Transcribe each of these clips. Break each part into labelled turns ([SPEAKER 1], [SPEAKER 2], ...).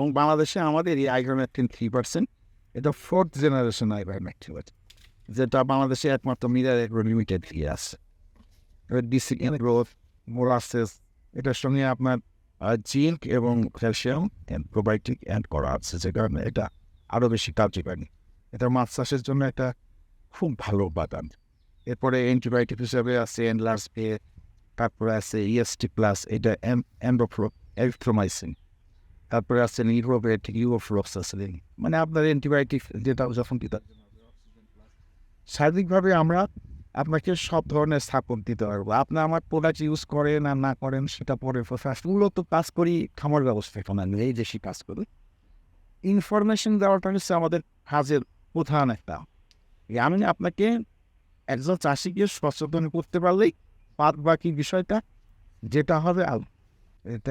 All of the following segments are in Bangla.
[SPEAKER 1] এবং বাংলাদেশে আমাদের এই আইভারমেকটিন থ্রি পার্সেন্ট, এটা ফোর্থ জেনারেশন আইভারমেকটিন যেটা বাংলাদেশে একমাত্র মিরার এগ্রো লিমিটেড দিয়ে আছে। এবার ডিসিপ্লিন গ্রোথ মোরাসেস এটার সঙ্গে আপনার জিঙ্ক এবং ক্যালসিয়াম অ্যান্ড প্রোবায়োটিক অ্যাড করা আছে, যে কারণে এটা আরও বেশি কার্যকারী। এটা মাছ চাষের জন্য একটা খুব ভালো উপাদান। এরপরে অ্যান্টিবায়োটিক হিসাবে আছে এনলার্স পে তারপরে আছে ইএসটি প্লাস এটা অ্যান্ডোফ্রো এরিথ্রোমাইসিন তারপরে আছে নিউরোভেট ইউফ্লোক্সাসিলিন মানে আপনার অ্যান্টিবায়োটিক যেটা যখন দিতে শারীরিকভাবে আমরা আপনাকে সব ধরনের স্থাপন দিতে পারব। আপনি আমার প্রোডাক্ট ইউজ করেন আর না করেন সেটা পরে ফার্স্ট মূলত কাজ করি খামার ব্যবস্থাপনা নিয়েই বেশি কাজ করি। ইনফরমেশন দেওয়াটা হচ্ছে আমাদের কাজের প্রধান একটা। এই আমি আপনাকে একজন চাষিকে সচেতন করতে পারলেই বাদ বাকি বিষয়টা যেটা হবে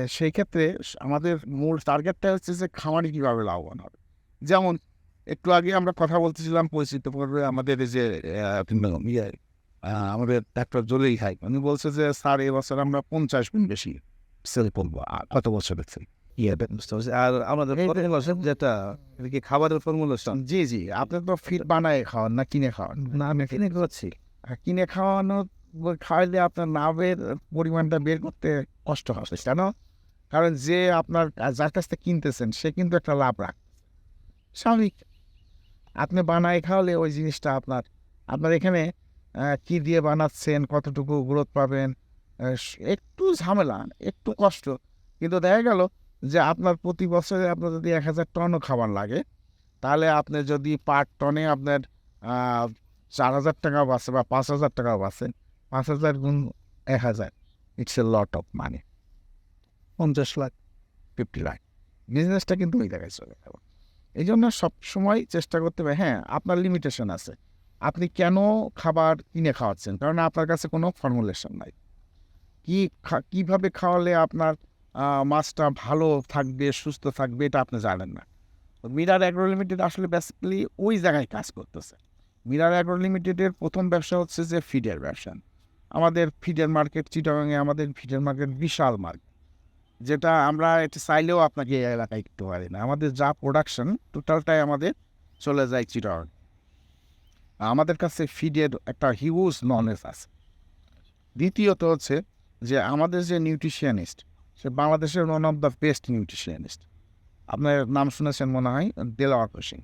[SPEAKER 1] সেই ক্ষেত্রে আমাদের মূল টার্গেটটা হচ্ছে যে খামারি কীভাবে লাভবান হবে। যেমন একটু আগে আমরা কথা বলতেছিলাম পরিচিত পর্বে আমাদের এই যে ইয়ে, আমাদের ডাক্তার জলেই খাই উনি বলছে যে স্যার এবছর আমরা পঞ্চাশ গুণ বেশি সেল করব। আর কত বছরের থেকে
[SPEAKER 2] ইয়ে আর আমাদের যেটা কি খাবারের ফর্মুলেশন
[SPEAKER 1] জি জি। আপনি তো ফিট বানায় খাওয়ান না কিনে খাওয়ান।
[SPEAKER 2] না আমি কিনে
[SPEAKER 1] আর কিনে খাওয়ানো খাওয়াইলে আপনার লাভের পরিমাণটা বের করতে কষ্ট হবে কেন? কারণ যে আপনার যার কাছ থেকে কিনতেছেন, সে কিন্তু একটা লাভ রাখ স্বাভাবিক। আপনি বানায় খাওয়ালে ওই জিনিসটা আপনার আপনার এখানে কি দিয়ে বানাচ্ছেন, কতটুকু গ্রোথ পাবেন একটু ঝামেলা, একটু কষ্ট। কিন্তু দেখা গেল যে আপনার প্রতি বছরে আপনার যদি এক হাজার টনও খাবার লাগে, তাহলে আপনি যদি পার টনে আপনার চার হাজার টাকাও বাঁচে বা পাঁচ হাজার টাকাও বাঁচে পাঁচ হাজার গুণ এক হাজার it's a lot of money পঞ্চাশ লাখ ফিফটি লাখ। বিজনেসটা কিন্তু ওই জায়গায় চলে যাবে এই জন্য সবসময় চেষ্টা করতে হবে হ্যাঁ আপনার লিমিটেশন আছে। আপনি কেন খাবার কিনে খাওয়াচ্ছেন? কারণ আপনার কাছে কোনো ফর্মুলেশন নাই। কি কীভাবে খাওয়ালে আপনার মাছটা ভালো থাকবে, সুস্থ থাকবে, এটা আপনি জানেন না। মিরার অ্যাগ্রো লিমিটেড আসলে বেসিক্যালি ওই জায়গায় কাজ করতেছে। মিরার অ্যাগ্রো লিমিটেডের প্রথম ব্যবসা হচ্ছে যে ফিডের ব্যবসা। আমাদের ফিডের মার্কেট চিটাগাঙে আমাদের ফিডের মার্কেট বিশাল মার্কেট, যেটা আমরা এটা চাইলেও আপনাকে এই এলাকায় করতে পারি না। আমাদের যা প্রোডাকশন টোটালটাই আমাদের চলে যায় চিটাগাং আমাদের কাছে ফিডের একটা হিউজ নলেজ আছে। দ্বিতীয়ত হচ্ছে যে আমাদের যে নিউট্রিশিয়ানিস্ট সে বাংলাদেশের one of the best nutritionist আপনার নাম শুনেছেন মনে হয়? দেলাওয়ার হোসেন।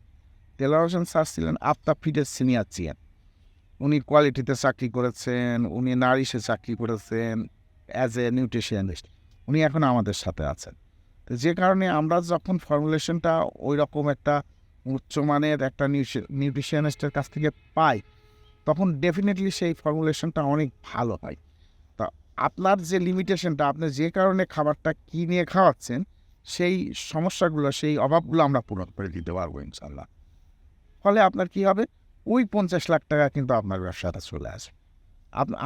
[SPEAKER 1] দেলাওয়ার হোসেন স্যার ছিলেন আফতাব ফিডের সিনিয়র চিয়ান উনি কোয়ালিটিতে চাকরি করেছেন, উনি নারিশে চাকরি করেছেন অ্যাজ এ নিউট্রিশিয়ানিস্ট উনি এখন আমাদের সাথে আছেন। তো যে কারণে আমরা যখন ফর্মুলেশনটা ওই রকম একটা উচ্চমানের একটা নিউট্রিশিয়ানিস্টের কাছ থেকে পাই, তখন ডেফিনেটলি সেই ফর্মুলেশনটা অনেক ভালো হয়। তা আপনার যে লিমিটেশনটা আপনি যে কারণে খাবারটা কিনে খাওয়াচ্ছেন, সেই সমস্যাগুলো, সেই অভাবগুলো আমরা পূরণ করে দিতে পারব ইনশাল্লাহ ফলে আপনার কি হবে? ওই পঞ্চাশ লাখ টাকা কিন্তু আপনার ব্যবসাটা চলে আসবে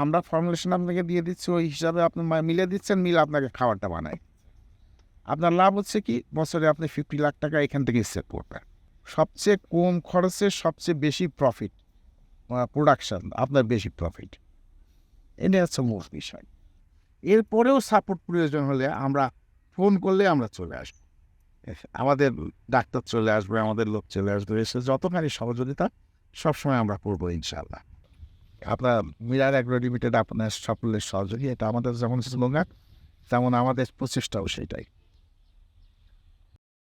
[SPEAKER 1] আমরা ফর্মুলেশন আপনাকে দিয়ে দিচ্ছি, ওই হিসাবে আপনি মিলে দিচ্ছেন, মিলে আপনাকে খাবারটা বানায়। আপনার লাভ হচ্ছে কি, বছরে আপনি ফিফটি লাখ টাকা এখান থেকে সেভ করবেন। সবচেয়ে কম খরচে সবচেয়ে বেশি প্রফিট প্রোডাকশন আপনার বেশি প্রফিট এটা হচ্ছে মূল বিষয়। এরপরেও সাপোর্ট প্রয়োজন হলে আমরা ফোন করলে আমরা চলে আসব। আমাদের ডাক্তার চলে আসবে, আমাদের লোক চলে আসবে, এসে যতখানি সহযোগিতা সবসময় আমরা করব ইনশাল্লাহ আপনার মিরার অ্যাগ্রো লিমিটেড আপনার সাফল্যের সহযোগী, এটা আমাদের যেমন স্লোগান তেমন আমাদের প্রচেষ্টাও সেটাই।